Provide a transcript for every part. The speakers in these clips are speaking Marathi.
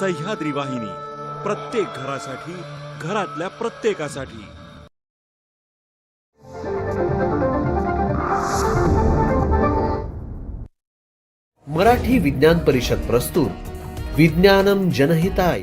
सह्याद्री वाहिनी. प्रत्येक घरासाठी घरातल्या प्रत्येकासाठी. मराठी विज्ञान परिषद प्रस्तुत विज्ञानम जनहिताय.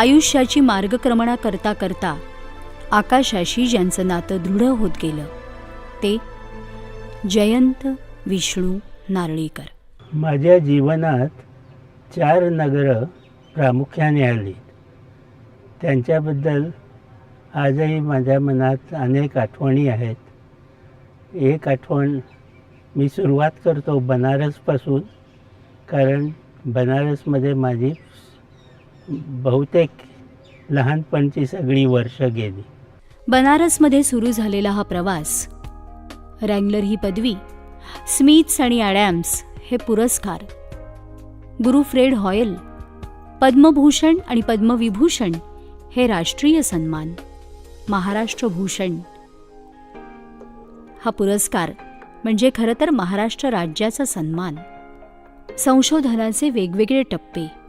आयुष्याची मार्गक्रमणा करता करता आकाशाशी ज्यांचं नातं दृढ होत गेलं ते जयंत विष्णू नारळीकर. माझ्या जीवनात चार नगरं प्रामुख्याने आली त्यांच्याबद्दल आजही माझ्या मनात अनेक आठवणी आहेत. एक आठवण मी सुरुवात करतो बनारसपासून कारण बनारसमध्ये माझी बहुतेक लहानपणची सगळी वर्ष गेली. बनारसमध्ये सुरू झालेला हा प्रवास रँगलर ही पदवी स्मिथ्स आणि ॲडॅम्स हे पुरस्कार गुरु फ्रेड हॉयल पद्मभूषण आणि पद्मविभूषण हे राष्ट्रीय सन्मान महाराष्ट्र भूषण. हा पुरस्कार म्हणजे खरं तर महाराष्ट्र राज्याचा सन्मान. संशोधनाचे वेगवेगळे टप्पे.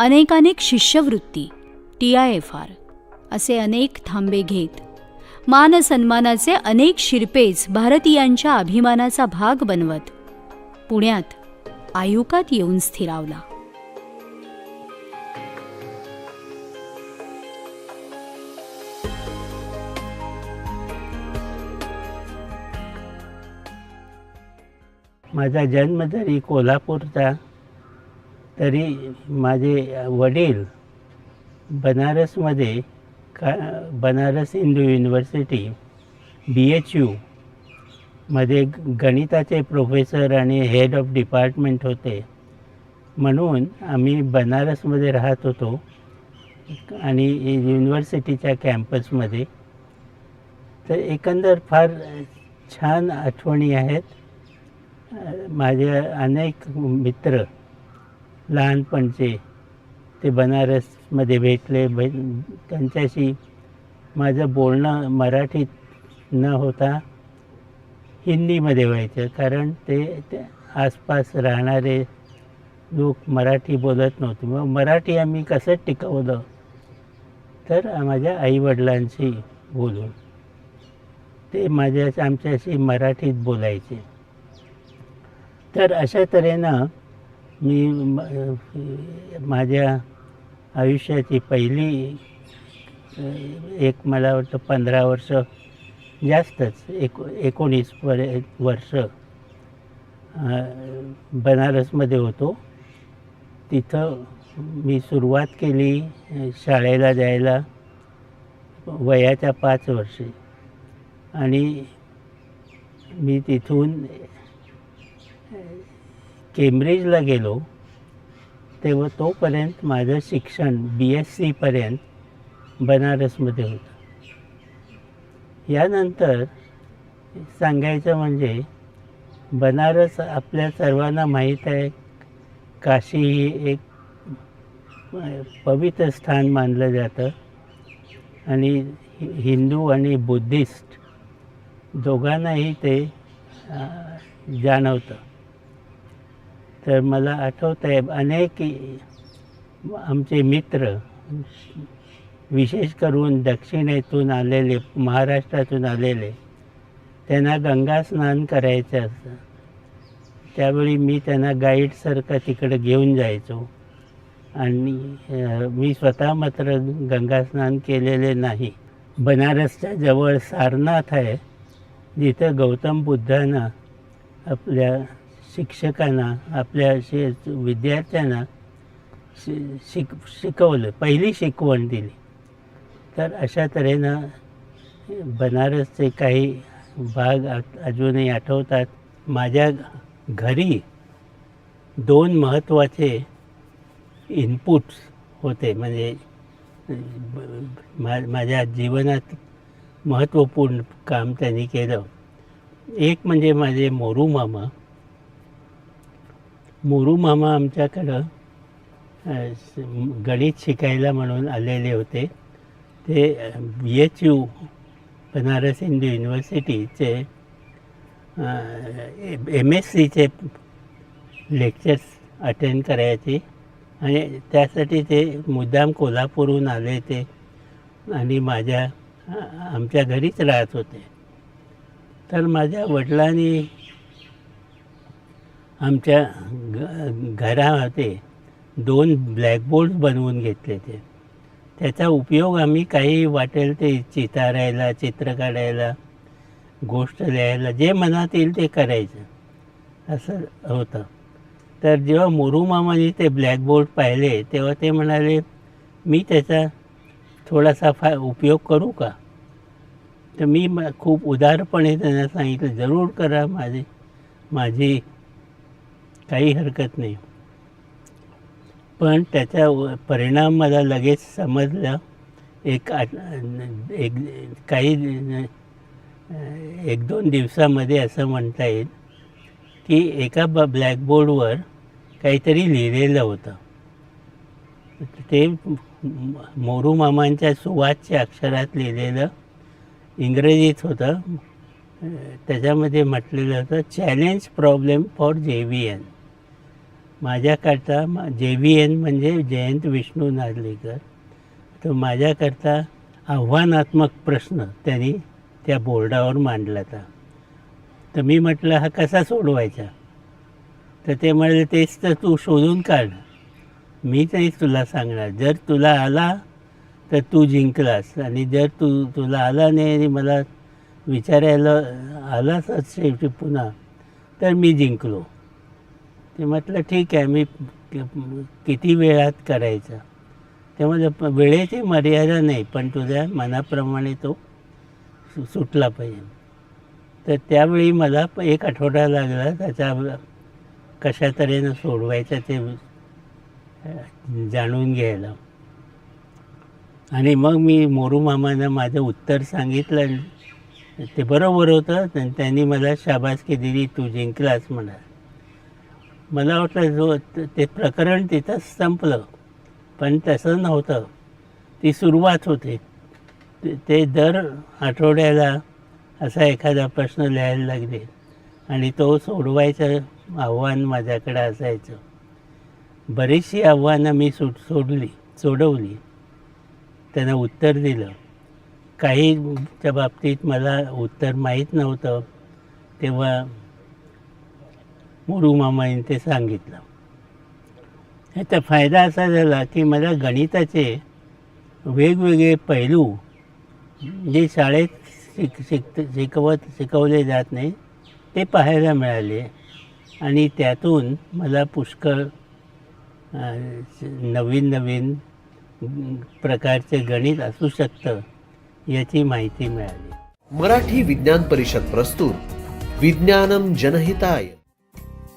अनेकानेक शिष्यवृत्ती टी आय एफ आर असे अनेक थांबे घेत मान सन्मानाचे अनेक शिरपेच भारतीयांच्या अभिमानाचा भाग बनवत पुण्यात आयुकात येऊन स्थिरावला. माझा जन्म जरी कोल्हापूरचा. तरी माझे वडील बनारसमध्ये का Banaras Hindu university B H U मध्ये गणिताचे प्रोफेसर आणि हेड ऑफ डिपार्टमेंट होते. म्हणून आम्ही बनारसमध्ये राहत होतो आणि युनिव्हर्सिटीच्या कॅम्पसमध्ये तर एकंदर फार छान आठवणी आहेत. माझे अनेक मित्र लहानपणचे ते बनारसमध्ये भेटले. भे त्यांच्याशी माझं बोलणं मराठीत न होता हिंदीमध्ये व्हायचं. कारण ते ते आसपास राहणारे लोक मराठी बोलत नव्हते. मग मराठी आम्ही कसं टिकवलं? तर माझ्या आईवडिलांशी बोलून ते माझ्या आमच्याशी मराठीत बोलायचे. तर अशा तऱ्हेनं मी म- माझ्या आयुष्याची पहिली एक मला वाटतं पंधरा वर्ष जास्तच एक एकोणीस पर्य वर्ष बनारसमध्ये होतो. तिथं मी सुरुवात केली शाळेला जायला वयाच्या पाच वर्षी. आणि मी तिथून केम्ब्रिजला गेलो तेव्हा तोपर्यंत माझं शिक्षण बी एस सीपर्यंत बनारसमध्ये होतं. यानंतर सांगायचं म्हणजे बनारस आपल्या सर्वांना माहीत आहे काशी ही एक पवित्र स्थान मानलं जातं. आणि हि- हिंदू आणि बुद्धिस्ट दोघांनाही ते जाणवतं. तर मला आठवतं आहे अनेक आमचे मित्र विशेष करून दक्षिणेतून आलेले महाराष्ट्रातून आलेले त्यांना गंगा स्नान करायचं असतं. त्यावेळी मी त्यांना गाईडसारखं तिकडे घेऊन जायचो. आणि मी स्वतः मात्र गंगा स्नान केलेले नाही. बनारसच्या जवळ सारनाथ आहे. जिथं गौतम बुद्धानं आपल्या शिक्षकांना आपल्या शे विद्यार्थ्यांना शि शिक शिकवलं पहिली शिकवण दिली. तर अशा तऱ्हेनं बनारसचे काही भाग अजूनही आठवतात. माझ्या घरी दोन महत्त्वाचे इनपुट्स होते. म्हणजे मा माझ्या जीवनात महत्त्वपूर्ण काम त्यांनी केलं. एक म्हणजे माझे मोरू मामा. मोरू मामा आमच्याकडं गणित शिकायला म्हणून आलेले होते. ते B H U Banaras Hindu युनिव्हर्सिटीचे M S सीचे लेक्चर्स अटेंड करायचे. आणि त्यासाठी ते मुद्दाम कोल्हापूरहून आले ते. आणि माझ्या आमच्या घरीच राहत होते. तर माझ्या वडिलांनी आमच्या ग घरामध्ये दोन ब्लॅकबोर्ड बनवून घेतले ते. त्याचा उपयोग आम्ही काही वाटेल ते चितारायला चित्र काढायला गोष्ट लिहायला जे मनात येईल ते करायचं. असं होतं. तर जेव्हा मोरू मामाने ते ब्लॅकबोर्ड पाहिले तेव्हा ते म्हणाले मी त्याचा थोडासा फा उपयोग करू का? तर मी म खूप उदारपणे त्यांना सांगितलं जरूर करा माझी माझी काही हरकत नाही. पण त्याचा व- परिणाम मला लगेच समजला. एक आठ एक काही एक दोन दिवसामध्ये असं म्हणता येईल की एका ब ब्लॅकबोर्डवर काहीतरी लिहिलेलं होतं. ते मोरू मामांच्या सुवासच्या अक्षरात लिहिलेलं इंग्रजीत होतं. त्याच्यामध्ये म्हटलेलं होतं challenge problem for J V N. माझ्याकरता जे व्ही एन म्हणजे जयंत विष्णू नार्लीकर. तर माझ्याकरता आव्हानात्मक प्रश्न त्यांनी त्या बोर्डावर मांडला होता. तर मी म्हटलं हा कसा सोडवायचा? तर ते म्हणाले तेच तर तू शोधून काढ. मी नाही तुला सांगणार जर तुला आला तर तू जिंकलास आणि जर तू तुला आला नाही आणि मला विचारायला आलास शेवटी पुन्हा तर मी जिंकलो. ते म्हटलं ठीक आहे मी किती वेळात करायचं? ते वेळेची मर्यादा नाही पण तुझ्या मनाप्रमाणे तो सु- सुटला पाहिजे. तर त्यावेळी मला एक आठवडा लागला त्याचा कशा तऱ्हेनं सोडवायचं ते जाणून घ्यायला. आणि मग मी मोरू मामानं माझं उत्तर सांगितलं. ते बरोबर होतं आणि त्यांनी मला शाबासकी दिली तू जिंकलास म्हणा मला वाटलं जो ते प्रकरण तिथंच संपलं. पण तसं नव्हतं. ती सुरुवात होती. ते- ते दर आठवड्याला असा एखादा प्रश्न लिहायला लागले. आणि तो सोडवायचं आव्हान माझ्याकडे असायचं. बरीचशी आव्हानं मी सुट सोडली सोडवली. त्यांना उत्तर दिलं. काहीच्या बाबतीत मला उत्तर माहीत नव्हतं. तेव्हा मोरू मामाने ते सांगितलं. ह्याचा फायदा असा झाला की मला गणिताचे वेगवेगळे पैलू जे शाळेत शिक शिक शिकवत शिकवले जात नाही ते पाहायला मिळाले. आणि त्यातून मला पुष्कळ नवीन नवीन प्रकारचे गणित असू शकतं याची माहिती मिळाली. मराठी विज्ञान परिषद प्रस्तुत. विज्ञानम जनहिताय.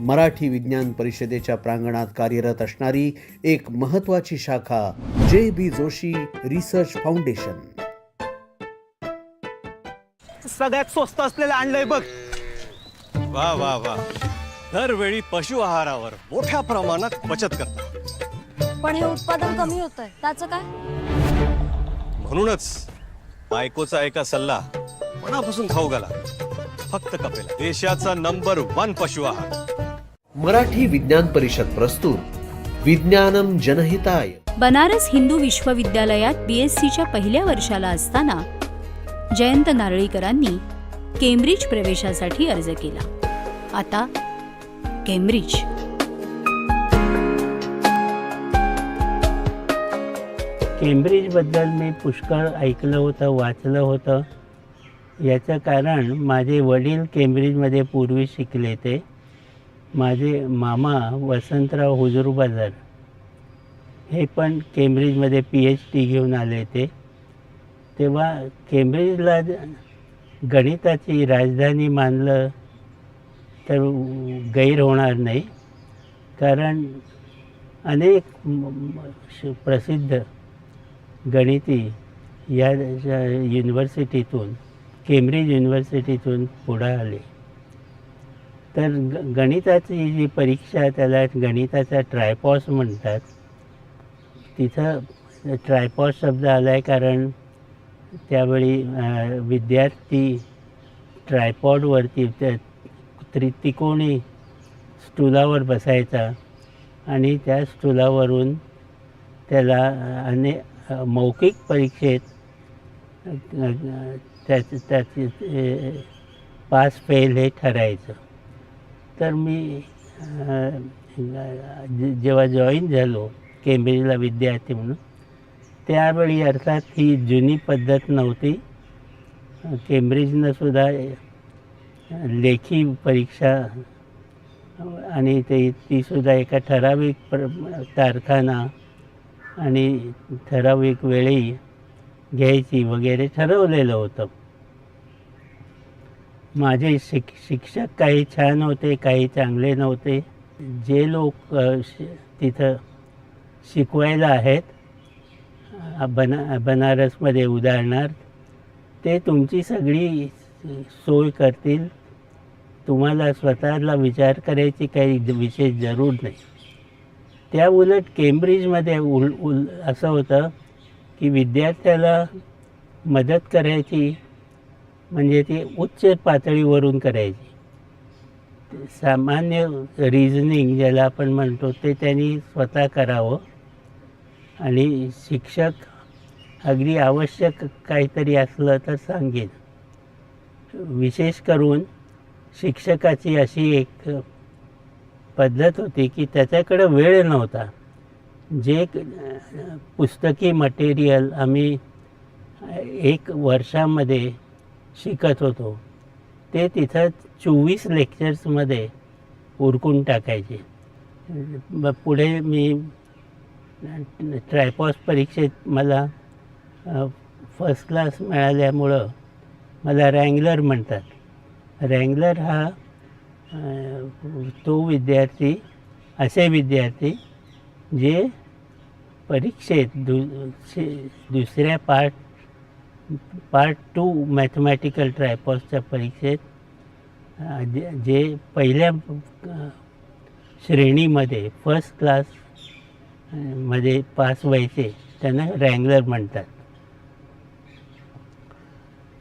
Marathi विज्ञान परिषदेच्या प्रांगणात कार्यरत असणारी एक महत्वाची शाखा जे बी जोशी रिसर्च फाउंडेशन. सगळ्यात स्वस्त असलेलं आणलंय बघ. वा वा वा. दरवेळी पशु आहारावर मोठ्या प्रमाणात बचत करता पण हे उत्पादन कमी होत आहे त्याचं काय? म्हणूनच बायकोचा एका सल्ला मनापासून खाऊ घाला. फक्त कपेला. देशाचा नंबर वन पशु आहार. मराठी विज्ञान परिषद प्रस्तुत. विज्ञानम जनहिताय. बनारस हिंदू विश्वविद्यालयात बी एस सीच्या पहिल्या वर्षाला असताना जयंत नारळीकरांनी केम्ब्रिज प्रवेशासाठी अर्ज केला. आता केम्ब्रिज केम्ब्रिजबद्दल मी पुष्कळ ऐकलं होतं वाचलं होतं. याचं कारण माझे वडील केम्ब्रिजमध्ये पूर्वी शिकले ते. माझे मामा वसंतराव हुजूर बाजार हे पण केम्ब्रिजमध्ये पी एच डी घेऊन आले ते तेव्हा केम्ब्रिजला गणिताची राजधानी मानलं तर गैर होणार नाही. कारण अनेक श- प्रसिद्ध गणिती या युनिव्हर्सिटीतून केम्ब्रिज युनिव्हर्सिटीतून पुढं आले. तर ग गणिताची जी परीक्षा त्याला गणिताचा ट्रायपॉस म्हणतात. तिथं ट्रायपॉस शब्द आला आहे कारण त्यावेळी विद्यार्थी ट्रायपॉडवरती त्या त्रि त्रिकोणी स्टुलावर बसायचा आणि त्या स्टुलावरून त्याला अने मौखिक परीक्षेत त्याच त्याची पास फेल हे ठरायचं. तर मी जेव्हा जॉईन झालो केम्ब्रिजला विद्यार्थी म्हणून त्यावेळी अर्थात ही जुनी पद्धत नव्हती. केम्ब्रिजनं सुद्धा लेखी परीक्षा आणि ते तीसुद्धा एका ठराविक प्र तारखाना आणि ठराविक वेळी घ्यायची वगैरे ठरवलेलं होतं. माझे शिक शिक्षक काही छान होते काही चांगले नव्हते. जे लोक तिथं शिकवायला आहेत बना बनारसमध्ये उदाहरणार्थ ते तुमची सगळी सोय करतील. तुम्हाला स्वतःला विचार करायची काही विशेष जरूर नाही. त्या उलट केम्ब्रिजमध्ये उल उल असं होतं की विद्यार्थ्याला मदत करायची म्हणजे ती उच्च पातळीवरून करायची. सामान्य रिझनिंग ज्याला आपण म्हणतो ते त्यांनी स्वतः करावं. आणि शिक्षक अगदी आवश्यक काहीतरी असलं तर सांगेन. विशेष करून शिक्षकाची अशी एक पद्धत होती की त्याच्याकडं वेळ नव्हता. जे पुस्तकी मटेरियल आम्ही एक वर्षामध्ये शिकत होतो. ते तिथं चोवीस लेक्चर्समध्ये उरकून टाकायचे. मग पुढे मी ट्रायपॉस परीक्षेत मला फर्स्ट क्लास मिळाल्यामुळं मला रँगलर म्हणतात. रँगलर हा तो विद्यार्थी असे विद्यार्थी जे परीक्षेत दु दुसऱ्या पार्ट पार्ट टू मॅथमॅटिकल ट्रायपॉसच्या परीक्षेत जे जे पहिल्या श्रेणीमध्ये फर्स्ट क्लासमध्ये पास व्हायचे त्यांना रँगलर म्हणतात.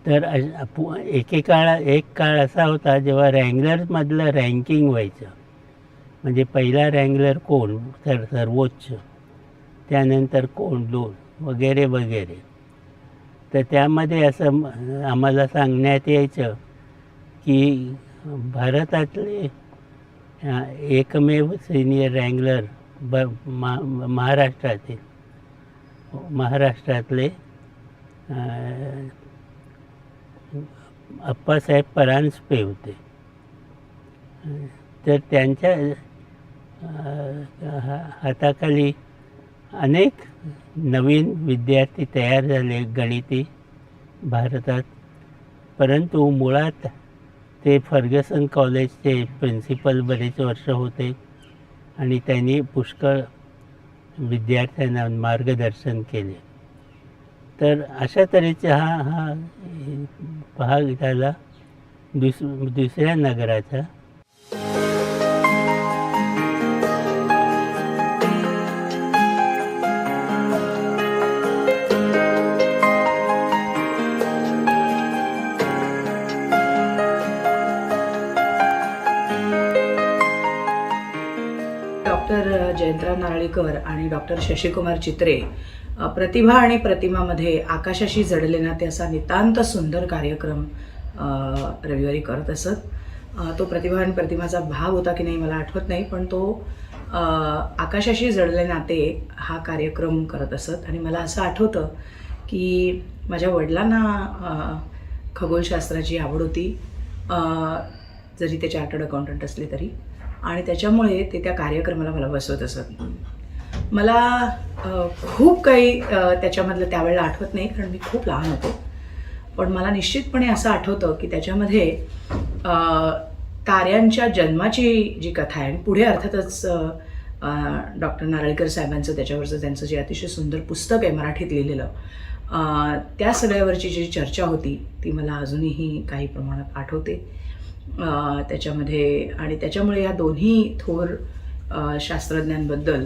तर अ- पु- एकेकाळा एक काळ असा होता जेव्हा रँगलरमधलं रँकिंग व्हायचं. म्हणजे पहिला रँगलर कोण? तर सर्वोच्च. त्यानंतर कोण? दोन. वगैरे वगैरे. तर त्यामध्ये असं आम्हाला सांगण्यात यायचं की भारतातले एकमेव सिनियर रँगलर ब मा महाराष्ट्रातील महाराष्ट्रातले अप्पासाहेब परांजपे होते. तर त्यांच्या हाताखाली अनेक नवीन विद्यार्थी तयार झाले गणिती भारतात. परंतु मुळात ते फर्गसन कॉलेजचे प्रिन्सिपल बरेच वर्ष होते आणि त्यांनी पुष्कळ विद्यार्थ्यांना मार्गदर्शन केले. तर अशा तऱ्हेचा हा हा भाग झाला दुस दुसऱ्या नगराचा. डॉक्टर नारळीकर आणि डॉक्टर शशिकुमार चित्रे प्रतिभा आणि प्रतिमामध्ये आकाशाशी जडले नाते असा नितांत सुंदर कार्यक्रम रविवारी करत असत. तो प्रतिभा आणि प्रतिमाचा भाग होता की नाही मला आठवत नाही पण तो आकाशाशी जडले नाते हा कार्यक्रम करत असत. आणि मला असं आठवतं की माझ्या वडिलांना खगोलशास्त्राची आवड होती. जरी ते चार्टर्ड अकाउंटंट असले तरी. आणि त्याच्यामुळे ते त्या कार्यक्रमाला मला बसवत असत मला खूप काही त्याच्यामधलं त्यावेळेला आठवत नाही कारण मी खूप लहान होतो. पण मला निश्चितपणे असं आठवतं की त्याच्यामध्ये ताऱ्यांच्या जन्माची जी कथा आहे आणि पुढे अर्थातच डॉक्टर नारळीकर साहेबांचं त्याच्यावरचं त्यांचं जे अतिशय सुंदर पुस्तक आहे मराठीत लिहिलेलं त्या सगळ्यावरची जी चर्चा होती ती मला अजूनही काही प्रमाणात आठवते. त्याच्यामध्ये आणि त्याच्यामुळे या दोन्ही थोर शास्त्रज्ञांबद्दल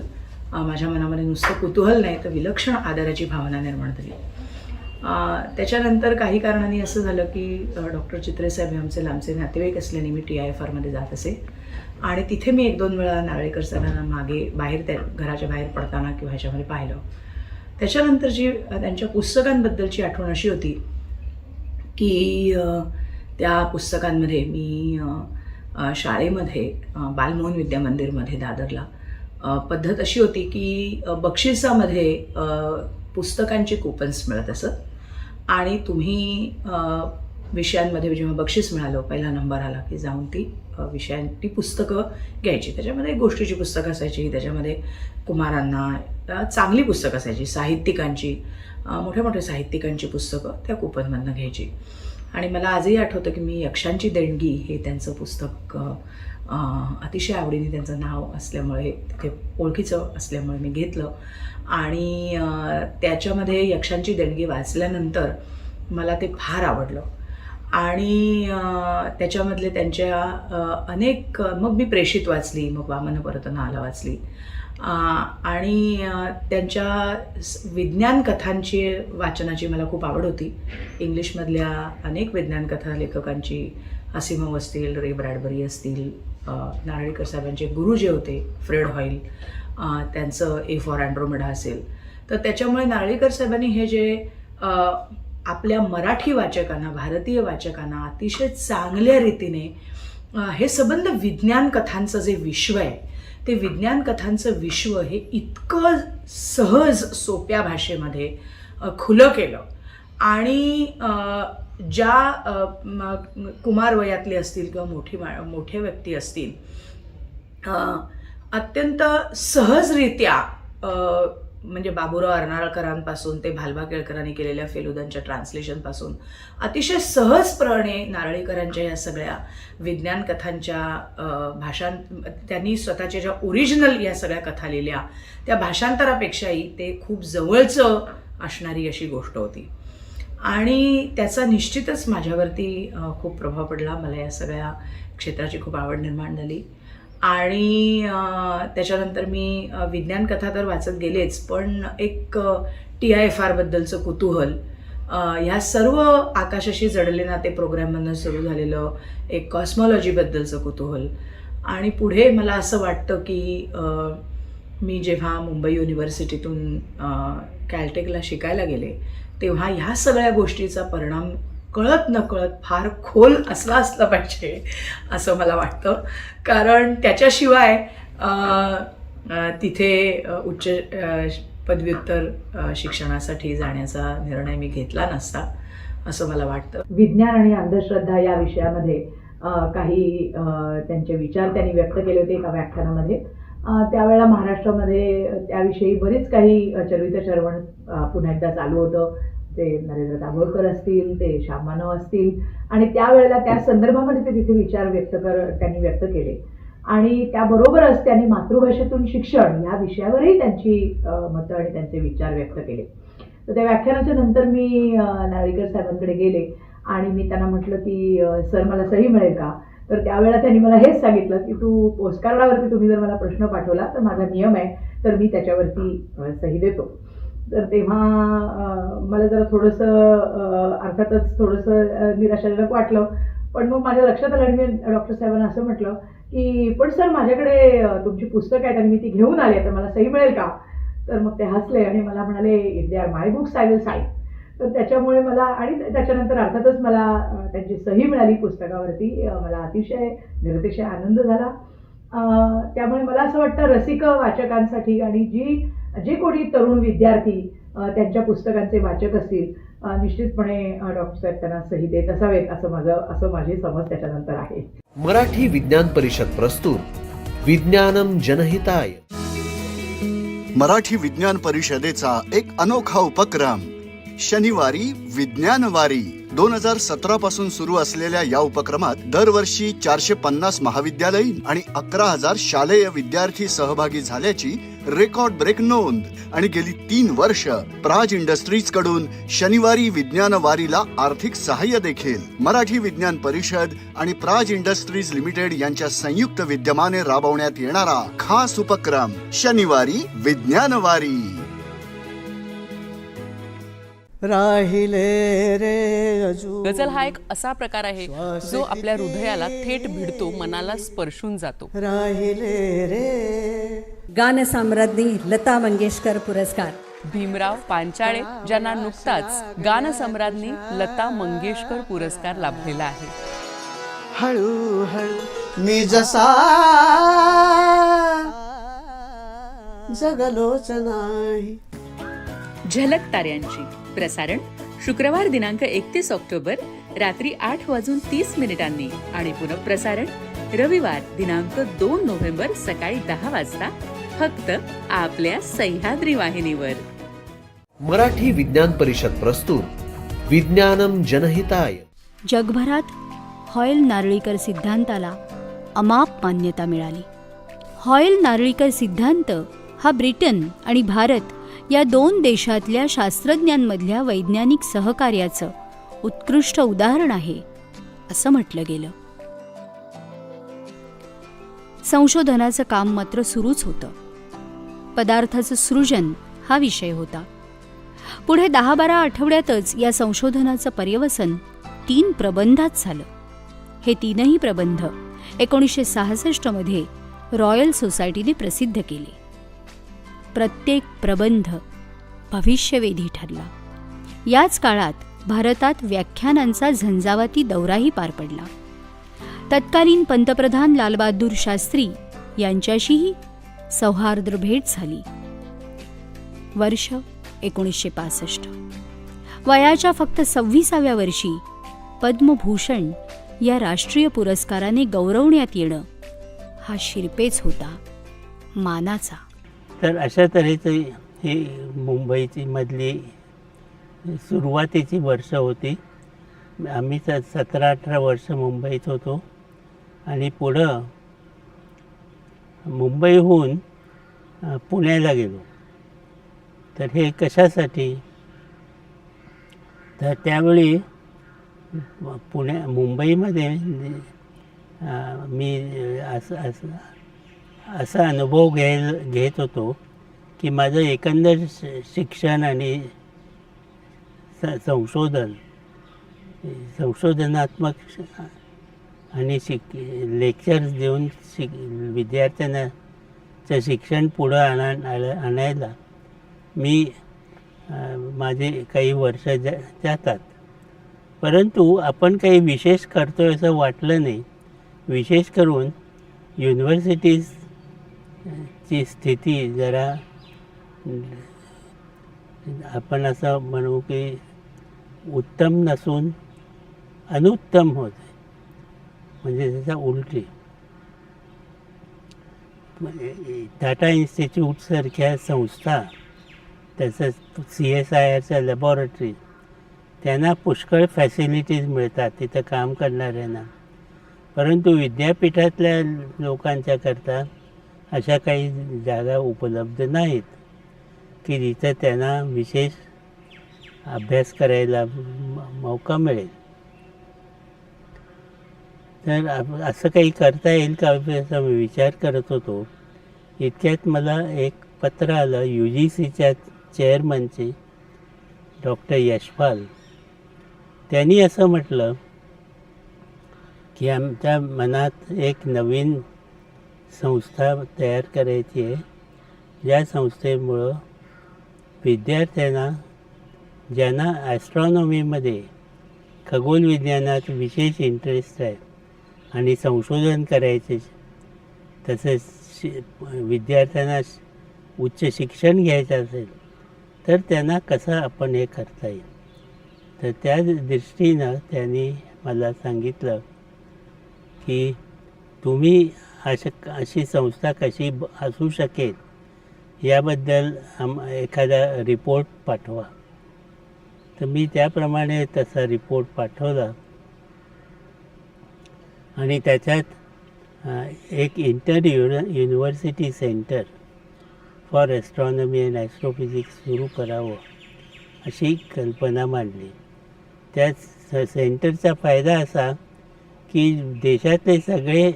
माझ्या मनामध्ये नुसतं कुतूहल नाही तर विलक्षण आदराची भावना निर्माण झाली. त्याच्यानंतर काही कारणांनी असं झालं की डॉक्टर चित्रे साहेब हे आमचे लांबचे नातेवाईक असल्याने मी टी आय एफ आरमध्ये जात असे. आणि तिथे मी एक दोन वेळा नारळीकर सरांना मागे बाहेर त्या घराच्या बाहेर पडताना किंवा ह्याच्यामध्ये पाहिलं. त्याच्यानंतर जी त्यांच्या पुस्तकांबद्दलची आठवण अशी होती की त्या पुस्तकांमध्ये मी शाळेमध्ये बालमोहन विद्या मंदिरमध्ये दादरला पद्धत अशी होती की बक्षिसामध्ये पुस्तकांची कुपन्स मिळत असत. आणि तुम्ही विषयांमध्ये जेव्हा बक्षीस मिळालं पहिला नंबर आला की जाऊन ती विषयां ती पुस्तकं घ्यायची. त्याच्यामध्ये गोष्टीची पुस्तकं असायची त्याच्यामध्ये कुमारांना चांगली पुस्तकं असायची साहित्यिकांची मोठ्या मोठ्या साहित्यिकांची पुस्तकं त्या कुपनमधनं घ्यायची. आणि मला आजही आठवतं की मी यक्षांची देणगी हे त्यांचं पुस्तक अतिशय आवडीने त्यांचं नाव असल्यामुळे तिथे ओळखीचं असल्यामुळे मी घेतलं. आणि त्याच्यामध्ये यक्षांची देणगी वाचल्यानंतर मला ते फार आवडलं. आणि त्याच्यामधले त्यांच्या अनेक मग मी प्रेषित वाचली मग वामन परतना आला वाचली. आणि त्यांच्या विज्ञान कथांची वाचनाची मला खूप आवड होती. इंग्लिशमधल्या अनेक विज्ञान कथा लेखकांची असिमव असतील रे ब्रॅडबरी असतील नारळीकर साहेबांचे गुरु जे होते फ्रेड हॉईल त्यांचं ए फॉर अँड्रोमेडा असेल. तर त्याच्यामुळे नारळीकर साहेबांनी हे जे आपल्या मराठी वाचकांना भारतीय वाचकांना अतिशय चांगल्या रीतीने हे संबंध विज्ञान कथांचं जे विश्व आहे ते विज्ञान कथांचं विश्व हे इतकं सहज सोप्या भाषेमध्ये खुलं केलं. आणि ज्या कुमार वयातले असतील किंवा मोठी मा मोठे व्यक्ती असतील अत्यंत सहजरित्या म्हणजे बाबुराव अर्नाळकरांपासून ते भालबा केळकरांनी केलेल्या फेलुदांच्या ट्रान्सलेशनपासून अतिशय सहजपणे नारळीकरांच्या या सगळ्या विज्ञान कथांच्या भाषां त्यांनी स्वतःच्या ज्या ओरिजिनल या सगळ्या कथा लिहिल्या त्या भाषांतरापेक्षाही ते खूप जवळचं असणारी अशी गोष्ट होती. आणि त्याचा निश्चितच माझ्यावरती खूप प्रभाव पडला. मला या सगळ्या क्षेत्राची खूप आवड निर्माण झाली. आणि त्याच्यानंतर मी विज्ञान कथा तर वाचत गेलेच पण एक टी आय एफ आरबद्दलचं कुतूहल ह्या सर्व आकाशाशी जडले नाते प्रोग्रॅममधनं सुरू झालेलं एक कॉस्मॉलॉजीबद्दलचं कुतूहल. आणि पुढे मला असं वाटतं की मी जेव्हा मुंबई युनिव्हर्सिटीतून कॅलटेकला शिकायला गेले तेव्हा ह्या सगळ्या गोष्टीचा परिणाम कळत नकळत फार खोल असला असला पाहिजे असं मला वाटतं. कारण त्याच्याशिवाय अ, तिथे उच्च पदव्युत्तर शिक्षणासाठी जाण्याचा निर्णय मी घेतला नसता असं मला वाटतं. विज्ञान आणि अंधश्रद्धा या विषयामध्ये काही अ, त्यांचे विचार त्यांनी व्यक्त केले होते एका व्याख्यानामध्ये. त्यावेळेला महाराष्ट्रामध्ये त्याविषयी बरीच काही चरवित चरवण पुन्हा एकदा चालू होतं. ते नरेंद्र दाभोळकर असतील ते श्यामानव असतील. आणि त्यावेळेला त्या संदर्भामध्ये ते तिथे विचार व्यक्त कर त्यांनी व्यक्त केले. आणि त्याबरोबरच त्यांनी मातृभाषेतून शिक्षण या विषयावरही त्यांची मतं आणि त्यांचे विचार व्यक्त केले. तर त्या व्याख्यानाच्या नंतर मी नारळीकर साहेबांकडे गेले आणि मी त्यांना म्हटलं की सर मला सही मिळेल का? तर त्यावेळेला त्यांनी मला हेच सांगितलं की तू पोस्टकार्डावरती तुम्ही जर मला प्रश्न पाठवला तर माझा नियम आहे तर मी त्याच्यावरती सही देतो. तर तेव्हा मला जरा थोडंसं अर्थातच थोडंसं निराशाजनक वाटलं. पण मग माझ्या लक्षात आलं आणि मी डॉक्टर साहेबांना असं म्हटलं की पण सर माझ्याकडे तुमची पुस्तकं आहेत आणि मी ती घेऊन आली तर मला सही मिळेल का? तर मग ते हसले आणि मला म्हणाले if they are my books I will sign तर त्याच्यामुळे मला आणि त्याच्यानंतर अर्थातच मला त्यांची सही मिळाली पुस्तकावरती. मला अतिशय निरतिशय आनंद झाला. त्यामुळे मला असं वाटतं रसिक वाचकांसाठी आणि जी जे कोणी तरुण विद्यार्थी त्यांच्या पुस्तकांचे वाचक असतील निश्चितपणे डॉक्टर साहेब त्यांना सही देत असावेत असं माझं असं माझी समज त्याच्यानंतर आहे. मराठी विज्ञान परिषद प्रस्तुत विज्ञानम जनहिताय. मराठी विज्ञान परिषदेचा एक अनोखा उपक्रम शनिवारी विज्ञानवारी. दोन हजार सतरा पासून सुरू असलेल्या या उपक्रमात दरवर्षी चारशे पन्नास महाविद्यालयीन आणि अकरा हजार शालेय विद्यार्थी सहभागी झाल्याची रेकॉर्ड ब्रेक नोंद आणि गेली तीन वर्ष प्राज इंडस्ट्रीजकडून शनिवारी विज्ञान वारीला आर्थिक सहाय्य देखील. मराठी विज्ञान परिषद आणि प्राज इंडस्ट्रीज लिमिटेड यांच्या संयुक्त विद्यमाने राबवण्यात येणारा खास उपक्रम शनिवारी विज्ञान वारी. राहिले रे अजून. गझल हा एक असा प्रकार आहे जो आपल्या हृदयाला थेट भिडतो मनाला स्पर्शून जातो. राहिले रे. गान सम्राज्ञी लता मंगेशकर पुरस्कार. भीमराव पांचाळे ज्यांना नुकताच गान सम्राज्ञी लता मंगेशकर पुरस्कार लाभलेला आहे. हळू हळू मी जसा जगलोच नाही. झलक ताऱ्यांची. प्रसारण शुक्रवार दिनांक एकतीस ऑक्टोबर रात्री आठ वाजून तीस मिनिटांनी. आणि पुनःप्रसारण रविवार दिनांक दोन नोव्हेंबर सकाळी दहा वाजता फक्त आपल्या सह्याद्री वाहिनीवर. मराठी विज्ञान परिषद प्रस्तुत विज्ञानम जनहिताय. जगभरात हॉयल नारळीकर सिद्धांताला अमाप मान्यता मिळाली. हॉयल नारळीकर सिद्धांत हा ब्रिटन आणि भारत या दोन देशातल्या शास्त्रज्ञांमधल्या वैज्ञानिक सहकार्याचं उत्कृष्ट उदाहरण आहे असं म्हटलं गेलं. संशोधनाचं काम मात्र सुरूच होतं. पदार्थाचं सृजन हा विषय होता. पुढे दहा बारा आठवड्यातच या संशोधनाचं पर्यवसन तीन प्रबंधात झालं. हे तीनही प्रबंध एकोणीसशे सहासष्टमध्ये रॉयल सोसायटीने प्रसिद्ध केले. प्रत्येक प्रबंध भविष्यवेधी ठरला. याच काळात भारतात व्याख्यानांचा झंझावाती दौराही पार पडला. तत्कालीन पंतप्रधान लालबहादूर शास्त्री यांच्याशीही सौहार्द भेट झाली. वर्ष एकोणीसशे पासष्ट. वयाच्या फक्त सव्वीसाव्या वर्षी पद्मभूषण या राष्ट्रीय पुरस्काराने गौरवण्यात येणं हा शिरपेच होता मानाचा. तर अशा तऱ्हेचं ही मुंबईची मधली सुरुवातीची वर्ष होती. आम्ही स सतरा अठरा वर्ष मुंबईत होतो. आणि पुढं मुंबईहून पुण्याला गेलो. तर हे कशासाठी? तर त्यावेळी पुण्या मुंबईमध्ये मी असं असं असा अनुभव घ्याय घेत होतो की माझं एकंदर श- शिक्षण आणि स संशोधन संशोधनात्मक आणि शिक लेक्चर्स देऊन शिक विद्यार्थ्यांना चं शिक्षण पुढं आणा आणायला मी माझे काही वर्ष जा जातात. परंतु आपण काही विशेष करतो असं वाटलं नाही. विशेष करून युनिव्हर्सिटीज ची स्थिती जरा आपण असं म्हणू की उत्तम नसून अनुत्तम होते म्हणजे त्याचा उलटी. म्हणजे टाटा इन्स्टिट्यूटसारख्या संस्था तसंच सी एस आय आरच्या लॅबॉरेटरी त्यांना पुष्कळ फॅसिलिटीज मिळतात तिथं काम करणाऱ्यांना. परंतु विद्यापीठातल्या लोकांच्या करता अशा काही जागा उपलब्ध नाहीत. की जिथं त्यांना विशेष अभ्यास करायला म- मौका मिळेल. तर असं काही करता येईल का? असा मी विचार करत होतो. इतक्यात मला एक पत्र आलं. यू जी सीच्या चेअरमनचे डॉक्टर यशपाल. त्यांनी असं म्हटलं की आमच्या मनात एक नवीन संस्था तयार करायची आहे. ज्या संस्थेमुळं विद्यार्थ्यांना ज्यांना ॲस्ट्रॉनॉमीमध्ये खगोल विज्ञानात विशेष इंटरेस्ट आहे आणि संशोधन करायचे तसेच शि विद्यार्थ्यांना उच्च शिक्षण घ्यायचं असेल तर त्यांना कसं आपण हे करता येईल? तर त्या दृष्टीनं त्यांनी मला सांगितलं की तुम्ही अशा अशी संस्था कशी ब- असू शकेल याबद्दल आम एखादा रिपोर्ट पाठवा. तर मी त्याप्रमाणे तसा रिपोर्ट पाठवला. आणि त्याच्यात एक inter युन university centre for astronomy and astrophysics सुरू करावं अशी कल्पना मांडली. त्या स- सेंटरचा फायदा असा की देशातले सगळे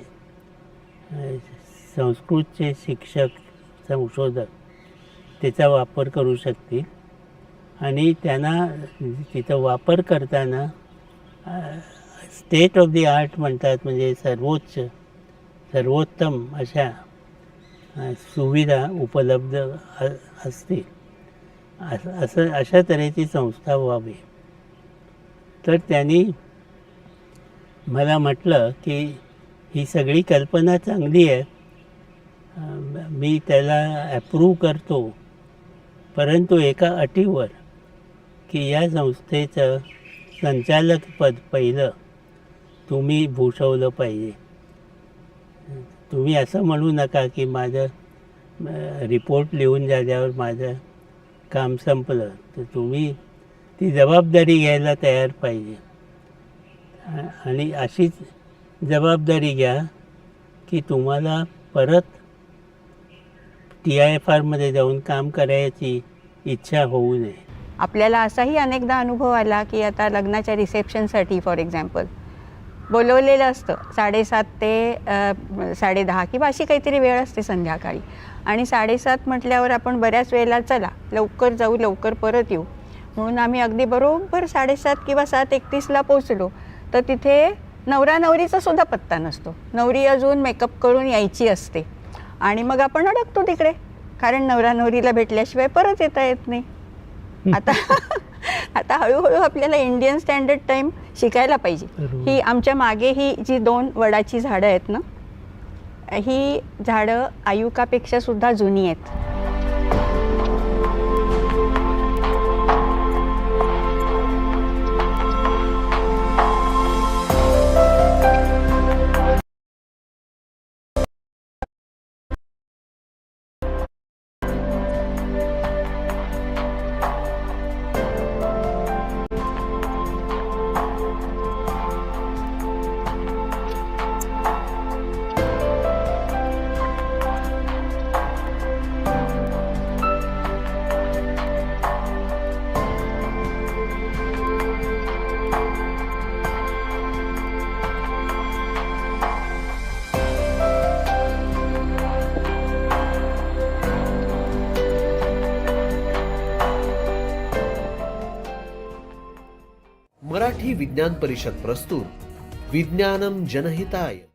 संस्कृतचे शिक्षक संशोधक त्याचा वापर करू शकतील. आणि त्यांना तिथं वापर करताना स्टेट ऑफ दी आर्ट म्हणतात म्हणजे सर्वोच्च सर्वोत्तम अशा सुविधा उपलब्ध असतील. असं अशा तऱ्हेची संस्था व्हावी. तर त्यांनी मला म्हटलं की ही सगळी कल्पना चांगली आहे. मी त्याला ॲप्रूव्ह करतो. परंतु एका अटीवर की या संस्थेचं संचालकपद पहिलं तुम्ही भूषवलं पाहिजे. तुम्ही असं म्हणू नका की माझं रिपोर्ट लिहून झाल्यावर माझं काम संपलं. तर तुम्ही ती जबाबदारी घ्यायला तयार पाहिजे. आणि अशीच जबाबदारी घ्या की तुम्हाला परत टी आय एफ आरमध्ये जाऊन काम करायची इच्छा होऊ नये. आपल्याला असाही अनेकदा अनुभव आला की आता लग्नाच्या रिसेप्शनसाठी फॉर एक्झाम्पल बोलवलेलं असतं. साडेसात ते साडेदहा किंवा अशी काहीतरी वेळ असते संध्याकाळी. आणि साडेसात म्हटल्यावर आपण बऱ्याच वेळेला चला लवकर जाऊ लवकर परत येऊ. म्हणून आम्ही अगदी बरोबर साडेसात किंवा सात एकतीसला पोचलो तर तिथे नवरा नवरीचा सुद्धा पत्ता नसतो. नवरी अजून मेकअप करून यायची असते. आणि मग आपण अडकतो तिकडे. कारण नवरा नवरीला भेटल्याशिवाय परत येता येत नाही. आता आता हळूहळू आपल्याला इंडियन स्टँडर्ड टाईम शिकायला पाहिजे. ही आमच्या मागे ही जी दोन वडाची झाडं आहेत ना ही झाडं आयुकापेक्षा सुद्धा जुनी आहेत. विज्ञान परिषद प्रस्तुत. विज्ञानम जनहिताय.